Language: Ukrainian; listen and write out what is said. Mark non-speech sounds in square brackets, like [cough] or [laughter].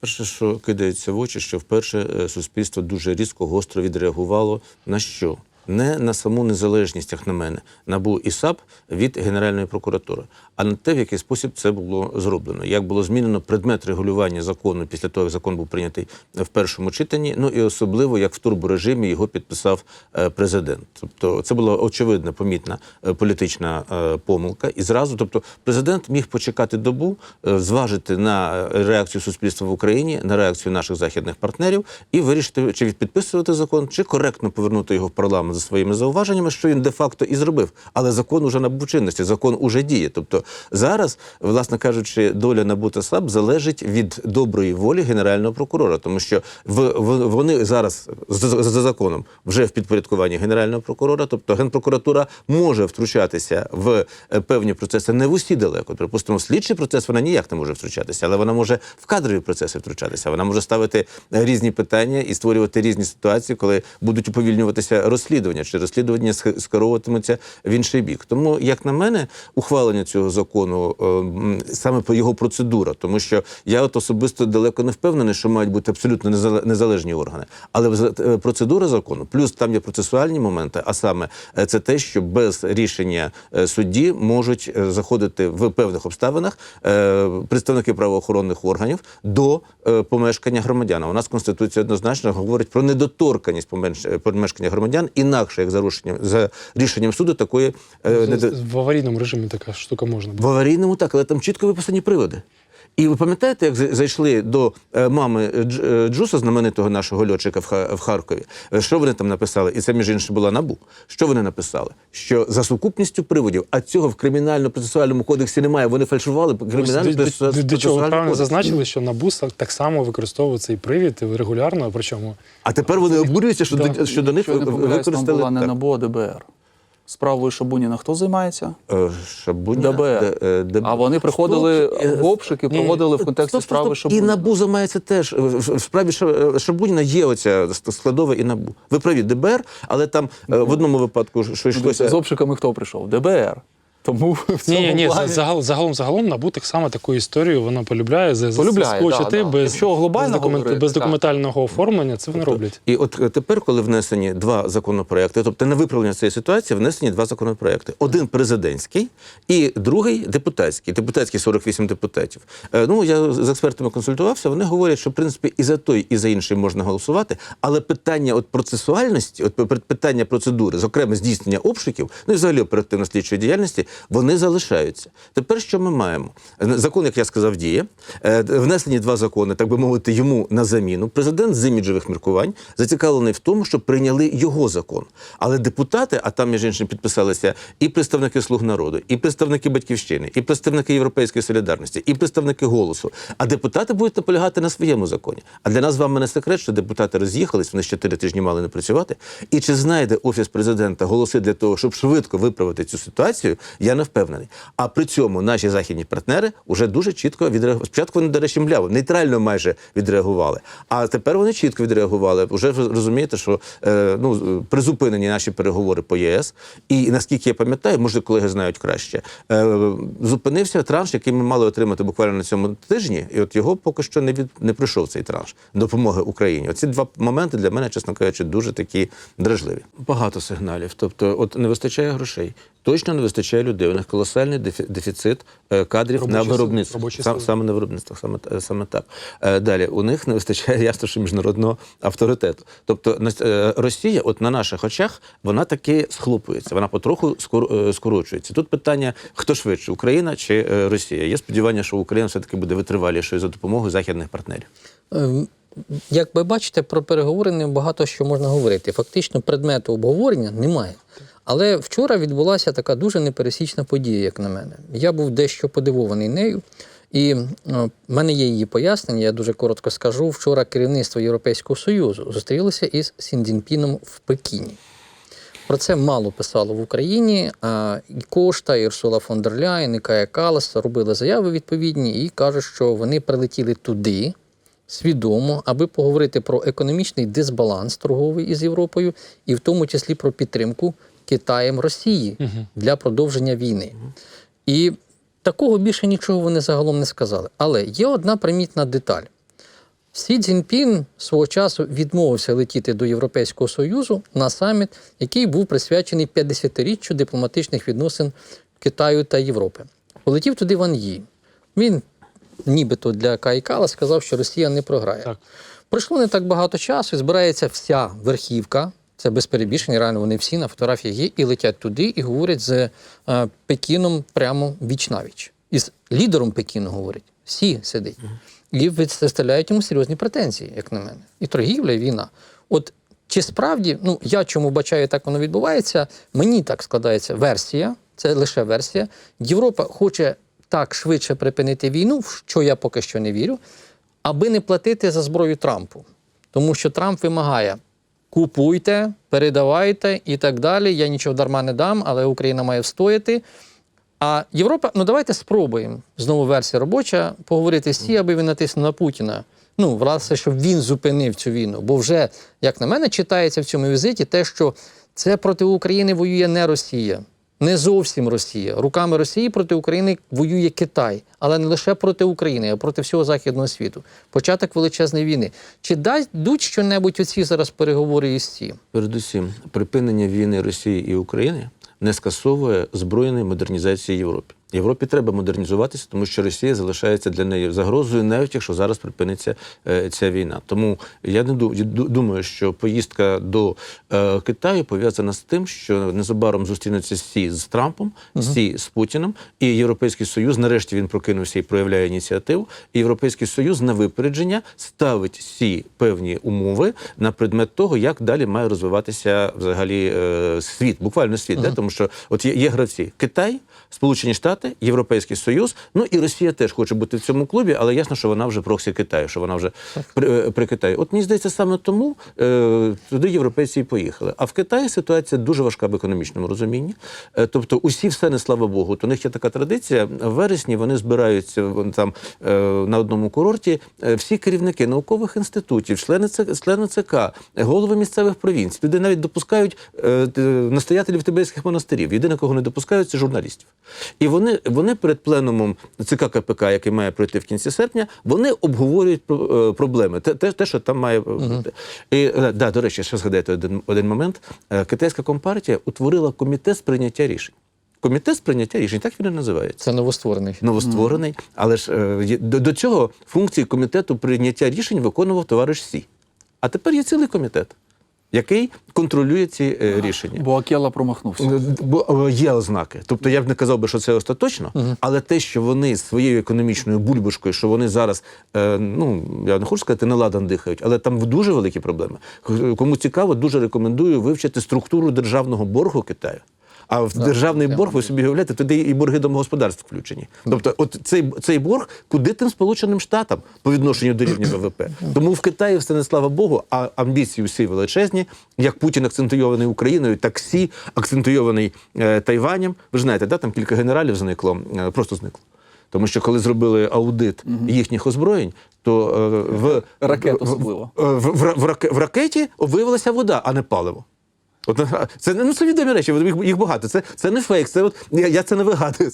Перше, що кидається в очі, що вперше е, суспільство дуже різко гостро відреагувало на що? Не на саму незалежність, як на мене, НАБУ і САП від Генеральної прокуратури, а на те, в який спосіб це було зроблено. Як було змінено предмет регулювання закону після того, як закон був прийнятий в першому читанні, ну і особливо як в турборежимі його підписав е, президент. Тобто це була очевидна, помітна е, політична е, помилка. І зразу, тобто, президент міг почекати добу, зважити на реакцію суспільства в Україні, на реакцію наших західних партнерів і вирішити, чи підписувати закон, чи коректно повернути його в парламент за своїми зауваженнями, що він де-факто і зробив. Але закон уже набув чинності, закон уже діє. Тобто зараз, власне кажучи, доля НАБУ та САП залежить від доброї волі генерального прокурора, тому що в, в- вони зараз за, за- за законом вже в підпорядкуванні генерального прокурора, тобто генпрокуратура може втручатися в е, певні процеси не в усі далеко. Припустимо, слідчий процес вона ніяк не може втручатися, але вона може в кадрові процеси втручатися. Вона може ставити е, різні питання і створювати різні ситуації, коли будуть уповільнюватися розслідування, чи розслідування скеровуватимуться в інший бік. Тому, як на мене, ухвалення цього закону е, саме по його процедура, тому що я от особисто далеко не впевнений, що мають бути абсолютно незале- незалежні органи. Але е, процедура закону, плюс там є процесуальні моменти, а саме е, це те, що без рішення судді можуть заходити в певних обставинах представники правоохоронних органів до помешкання громадян. У нас конституція однозначно говорить про недоторканість помешкання громадян, інакше як за рішенням суду такої е, В аварійному режимі така штука можна. В аварійному так, але там чітко виписані приводи. І ви пам'ятаєте, як зайшли до е, мами е, Джуса, знаменитого нашого льотчика в, Ха- в Харкові? Е, Що вони там написали? І це, між іншим, була набу. Що вони написали? Що за сукупністю приводів, а цього в кримінально-процесуальному кодексі немає. Вони фальшували кримінально До- до- чого ви правильно зазначили, що НАБУ так- так само використовує цей привід регулярно, причому А тепер вони обурюються, що, до, що до них Якщо я не помиляюсь, там використали була не. НАБУ, а ДБР. Справою Шабуніна хто займається? Шабуніна? ДБ. Д- е, ДБ. А вони приходили Стоп, е, в обшуки, проводили в контексті Стоп, стоп, справи Шабуніна. І НАБУ займається теж. В- справі е, Шабуніна є оця складова і НАБУ. Ви праві, ДБР, але там е, в одному випадку що йшлося. З обшуками хто прийшов? ДБР. Тому в цьому ні, ні, плані... загал, загалом загалом НАБУ так само таку історію вона полюбляє Полюбляє, заскочити да, да. без, Якщо глобально без, документ- говорити, без так. документального оформлення, це вони роблять. І от е, тепер, коли внесені два законопроекти, тобто на виправлення цієї ситуації внесені два законопроекти: один президентський і другий депутатський. Депутатський 48 депутатів. Е, Ну я з експертами консультувався. Вони говорять, що в принципі і за той, і за інший можна голосувати. Але питання от процесуальності, от питання процедури, зокрема здійснення обшуків, ну і взагалі оперативно-слідчої діяльності, вони залишаються. Тепер що ми маємо? Е, Закон, як я сказав, діє. Е, Внесені два закони, так би мовити, йому на заміну. Президент з іміджевих міркувань зацікавлений в тому, щоб прийняли його закон. Але депутати, а там між іншим підписалися і представники слуг народу, і представники батьківщини, і представники Європейської солідарності, і представники голосу. А депутати будуть наполягати на своєму законі. А для нас з вами не секрет, що депутати роз'їхались, вони ще чотири тижні мали не працювати. І чи знайде офіс президента голоси для того, щоб швидко виправити цю ситуацію, я не впевнений. А при цьому наші західні партнери вже дуже чітко відреагували. Спочатку вони, до речі, мляво, нейтрально майже відреагували. А тепер вони чітко відреагували. Вже розумієте, що е, ну, призупинені наші переговори по ЄС. І наскільки я пам'ятаю, може, колеги знають краще. Е, зупинився транш, який ми мали отримати буквально на цьому тижні, і от його поки що не від не прийшов цей транш допомоги Україні. Оці два моменти для мене, чесно кажучи, дуже такі дражливі. Багато сигналів. Тобто, от не вистачає грошей. Точно не вистачає людей. У них колосальний дефіцит е, кадрів Робочі на сили, виробництво. Сам, саме на виробництвах, саме, саме так. Е, Далі у них не вистачає ясно, що міжнародного авторитету. Тобто е, Росія, от на наших очах, вона таки схлопується, вона потроху е, скорочується. Тут питання: хто швидше, Україна чи е, Росія? Є сподівання, що Україна все таки буде витривалішою за допомогою західних партнерів. Ем, Як ви бачите, про переговори не багато що можна говорити. Фактично, предмету обговорення немає. Але вчора відбулася така дуже непересічна подія, як на мене. Я був дещо подивований нею. І в мене є її пояснення, я дуже коротко скажу. Вчора керівництво Європейського Союзу зустрілося із Сіндзінпіном в Пекіні. Про це мало писало в Україні. А і Кошта, і Урсула фон дер Ляєн, і Кая Калас робили заяви відповідні і кажуть, що вони прилетіли туди свідомо, аби поговорити про економічний дисбаланс торговий із Європою, і в тому числі про підтримку Китаєм Росії для продовження війни. І такого більше нічого вони загалом не сказали. Але є одна примітна деталь. Сі Цзіньпін свого часу відмовився летіти до Європейського Союзу на саміт, який був присвячений 50-річчю дипломатичних відносин Китаю та Європи. Полетів туди Ван Ї. Він нібито для Кайкала сказав, що Росія не програє. Так. Пройшло не так багато часу, і збирається вся верхівка. Це без перебільшення, реально вони всі на фотографіях є і летять туди і говорять з е, Пекіном прямо віч навіч. І з лідером Пекіну говорять. Всі сидить. І виставляють йому серйозні претензії, як на мене. І торгівля, і війна. От чи справді, ну я чому бачаю, так воно відбувається, мені так складається версія, це лише версія. Європа хоче так швидше припинити війну, в що я поки що не вірю, аби не платити за зброю Трампу. Тому що Трамп вимагає: купуйте, передавайте і так далі. Я нічого дарма не дам, але Україна має встояти. А Європа, ну давайте спробуємо. Знову версія робоча, поговорити з ті, аби він натиснув на Путіна. Ну, власне, щоб він зупинив цю війну. Бо вже, як на мене, читається в цьому візиті те, що це проти України воює не Росія, не зовсім Росія. Руками Росії проти України воює Китай, але не лише проти України, а проти всього західного світу. Початок величезної війни. Чи дадуть що-небудь оці зараз переговори із ці? Передусім, припинення війни Росії і України не скасовує збройної модернізації Європи. Європі треба модернізуватися, тому що Росія залишається для неї загрозою, навіть якщо зараз припиниться е, ця війна. Тому я не ду- ду- думаю, що поїздка до е, Китаю пов'язана з тим, що незабаром зустрінуться Сі з Трампом, Сі з Путіним, і Європейський Союз, нарешті він прокинувся і проявляє ініціативу. І Європейський Союз на випередження ставить Сі певні умови на предмет того, як далі має розвиватися взагалі е, світ, буквально світ, де? тому що от є, є гравці Китай, Сполучені Штати, Європейський Союз. Ну і Росія теж хоче бути в цьому клубі, але ясно, що вона вже проксі Китаю, що вона вже при, е, при Китаї. От мені здається, саме тому е, туди європейці і поїхали. А в Китаї ситуація дуже важка в економічному розумінні. Е, тобто, усі все не слава Богу. То у них є така традиція. В вересні вони збираються вон там е, на одному курорті. е, всі керівники наукових інститутів, члени ЦК, члени ЦК, голови місцевих провінцій. Туди навіть допускають е, настоятелів тибетських монастирів. Єдине, кого не допускають, це журналістів. І вони, вони перед пленумом ЦК КПК, який має пройти в кінці серпня, вони обговорюють е, проблеми. Те, те, те, що там має бути. І е, да, до речі, ще згадайте один, один момент. Е, Китайська компартія утворила комітет з прийняття рішень. Комітет з прийняття рішень, так він і називається Це новостворений. новостворений, але ж е, до, до цього функції комітету прийняття рішень виконував товариш Сі. А тепер є цілий комітет, який контролює ці е, рішення. Бо Акела промахнувся. Е, Бо е, є ознаки. Тобто я б не казав би, що це остаточно, але те, що вони своєю економічною бульбашкою, що вони зараз, е, ну я не хочу сказати, не ладан дихають, але там дуже великі проблеми. Кому цікаво, дуже рекомендую вивчити структуру державного боргу Китаю. А в державний борг, ви собі уявляєте, туди і борги домогосподарств включені. Тобто, от цей, цей борг куди тим Сполученим Штатам по відношенню до рівня ВВП. Тому в Китаї все не слава Богу, а амбіції всі величезні. Як Путін акцентуйований Україною, так Сі акцентуйований е, Тайванем. Ви ж знаєте, да, там кілька генералів зникло, е, просто зникло. Тому що коли зробили аудит їхніх озброєнь, то е, в Ракет в- особливо. в, в, в, в, в ракеті виявилася вода, а не паливо. От, [laughs] це ну, це відомі речі, їх, їх багато. Це, це не фейк, це от, я, я це не вигадую.